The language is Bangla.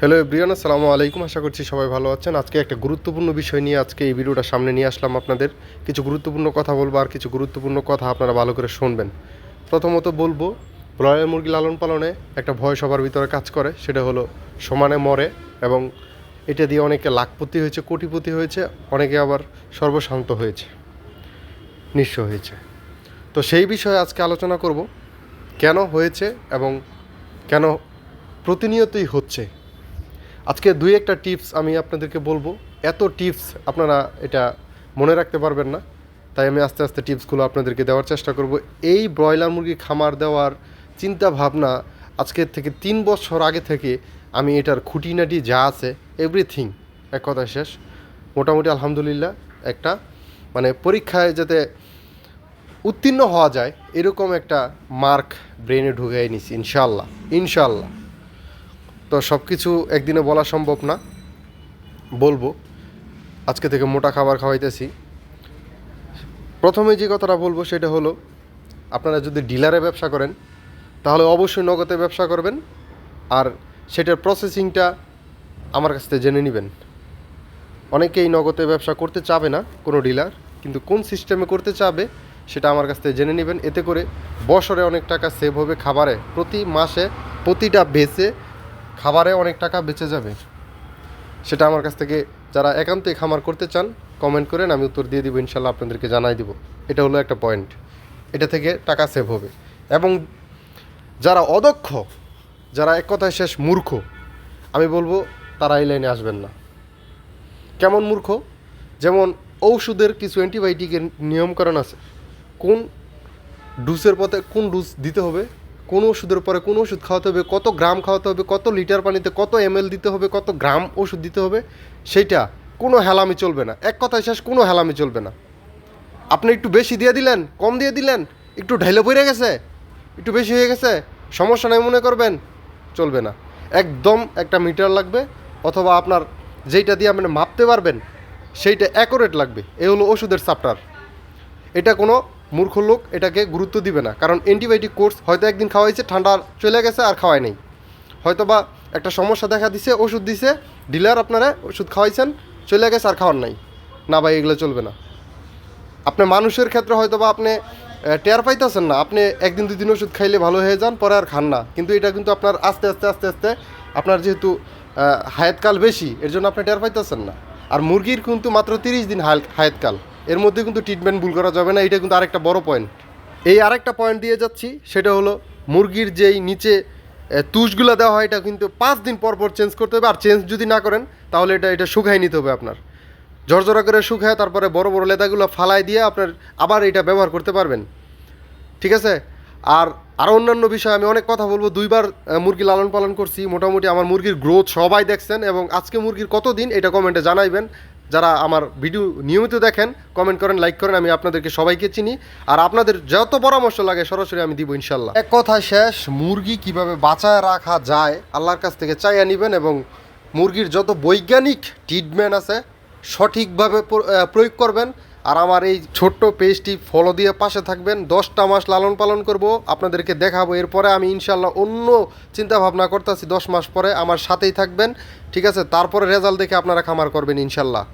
হ্যালো এভরিয়ান আসসালামু আলাইকুম। আশা করছি সবাই ভালো আছেন। আজকে একটা গুরুত্বপূর্ণ বিষয় নিয়ে আজকে এই ভিডিওটা সামনে নিয়ে আসলাম আপনাদের। কিছু গুরুত্বপূর্ণ কথা বলব আর কিছু গুরুত্বপূর্ণ কথা আপনারা ভালো করে শুনবেন। প্রথমত বলব ব্রয়লার মুরগি লালন পালনে একটা ভয় সবার ভিতরে কাজ করে, সেটা হলো সমানে মরে এবং এটা দিয়ে অনেকে লাখপতি হয়েছে, কোটিপতি হয়েছে, অনেকে আবার সর্বশান্ত হয়েছে, নিঃস্ব হয়েছে। তো সেই বিষয়ে আজকে আলোচনা করব, কেন হয়েছে এবং কেন প্রতিনিয়তই হচ্ছে আজকে দুই একটা টিপস আমি আপনাদেরকে বলব। এত টিপস আপনারা এটা মনে রাখতে পারবেন না। তাই আমি আস্তে আস্তে টিপসগুলো আপনাদেরকে দেওয়ার চেষ্টা করব। এই ব্রয়লার মুরগি খামার দেওয়ার চিন্তা ভাবনা আজকের থেকে তিন বছর আগে থেকে আমি এটার খুঁটিনাটি যা আছে এভরিথিং এক কথা শেষ। মোটামুটি আলহামদুলিল্লাহ একটা মানে পরীক্ষায় যাতে উত্তীর্ণ হওয়া যায়, এরকম একটা মার্ক ব্রেনে ঢুকাই নিছি ইনশাল্লাহ ইনশাল্লাহ তো সব কিছু একদিনে বলা সম্ভব না। বলব। আজকে থেকে মোটা খাবার খাওয়াইতেছি। প্রথমে যে কথাটা বলব সেটা হলো, আপনারা যদি ডিলারে ব্যবসা করেন, তাহলে অবশ্যই নগদে ব্যবসা করবেন আর সেটার প্রসেসিংটা আমার কাছ থেকে জেনে নেবেন। অনেকেই নগদে ব্যবসা করতে চাবে না কোনো ডিলার, কিন্তু কোন সিস্টেমে করতে চাবে সেটা আমার কাছ থেকে জেনে নেবেন। এতে করে বছরে অনেক টাকা সেভ হবে খাবারে। প্রতি মাসে, প্রতিটা বেচে খাবারে অনেক টাকা বেঁচে যাবে। সেটা আমার কাছ থেকে যারা একান্তই খামার করতে চান কমেন্ট করেন আমি উত্তর দিয়ে দিব, ইনশাল্লাহ আপনাদেরকে জানাই দিব। এটা হলো একটা পয়েন্ট এটা থেকে টাকা সেভ হবে। এবং যারা অদক্ষ, যারা এক কথায় শেষ মূর্খ, আমি বলব তারা এই লাইনে আসবেন না। কেমন মূর্খ? যেমন ঔষধের কিছু অ্যান্টিবায়োটিকের নিয়মকরণ আছে। কোন ডুসের পথে কোন ডুস দিতে হবে? কোন ওষুধের পরে কোন ওষুধ খাওয়াতে হবে, কত গ্রাম খাওয়াতে হবে, কত লিটার পানিতে কত এম দিতে হবে, কত গ্রাম ওষুধ দিতে হবে, সেইটা কোনো হেলামি চলবে না। এক কথায় শেষ, কোনো হেলামি চলবে না। আপনি একটু বেশি দিয়ে দিলেন, কম দিয়ে দিলেন, একটু ঢাইলে পড়ে গেছে, একটু বেশি হয়ে গেছে, সমস্যা নাই মনে করবেন, চলবে না। একদম একটা মিটার লাগবে, অথবা আপনার যেইটা দিয়ে আপনি মাপতে পারবেন, সেইটা অ্যাকোরেট লাগবে। এ হলো ওষুধের চাপ্টার এটা কোনো মূর্খ লোক এটাকে গুরুত্ব দিবে না। কারণ অ্যান্টিবায়োটিক কোর্স হয়তো একদিন খাওয়াইছে, ঠান্ডা চলে গেছে আর খাওয়াই নেই। হয়তো বা একটা সমস্যা দেখা দিছে, ওষুধ দিছে ডিলার আপনারা ওষুধ খাওয়াইছেন, চলে গেছে আর খাওয়ার নাই। না ভাই, এগুলো চলবে না। আপনি মানুষের ক্ষেত্রে হয়তো বা আপনি টের পাইতেছেন না। আপনি একদিন দুই দিন ওষুধ খাইলে ভালো হয়ে যান, পরে আর খান না। কিন্তু এটা কিন্তু আপনার আস্তে আস্তে আস্তে আস্তে আপনার যেহেতু হায়াতকাল বেশি, এর জন্য আপনি টের পাইতেছেন না। আর মুরগির কিন্তু মাত্র তিরিশ দিন হায়াত- হায়াতকাল। এর মধ্যে কিন্তু ট্রিটমেন্ট ভুল করা যাবে না এটা কিন্তু আরেকটা বড় পয়েন্ট এই আরেকটা পয়েন্ট দিয়ে যাচ্ছি, সেটা হলো মুরগির যেই নিচে তুষগুলো দেওয়া হয়, এটা কিন্তু পাঁচ দিন পর পর চেঞ্জ করতে হবে, আর চেঞ্জ যদি না করেন, তাহলে এটা এটা শুকাই নিতে হবে আপনার। ঝরঝরা করে শুকায়, তারপরে বড় বড় লেদাগুলো ফালাই দিয়ে আপনার আবার এটা ব্যবহার করতে পারবেন। ঠিক আছে? আর আরও অন্যান্য বিষয়, আমি অনেক কথা বলব, দুইবার মুরগি লালন পালন করছি, মোটামুটি আমার মুরগির গ্রোথ সবাই দেখছেন, এবং আজকে মুরগির কত দিন এটা কমেন্টে জানাইবেন। যারা আমার ভিডিও নিয়মিত দেখেন কমেন্ট করেন লাইক করেন, আমি আপনাদেরকে সবাইকে চিনি। আর আপনাদের যত পরামর্শ লাগে, সরাসরি আমি দিব ইনশাল্লাহ। এক কথা শেষ, মুরগি কীভাবে বাঁচায় রাখা যায়, আল্লাহর কাছ থেকে চাইয়া নেবেন এবং মুরগির যত বৈজ্ঞানিক ট্রিটমেন্ট আছে, সঠিকভাবে প্রয়োগ করবেন। আর আমার এই ছোট্ট পেজটি ফলো দিয়ে পাশে থাকবেন। দশটা মাস লালন পালন করব, আপনাদেরকে দেখাবো। এরপরে আমি ইনশাল্লাহ অন্য চিন্তা ভাবনা করতেছি, দশ মাস পরে আমার সাথেই থাকবেন। ঠিক আছে, তারপরে রেজাল্ট দেখে আপনারা খামার করবেন ইনশাল্লাহ।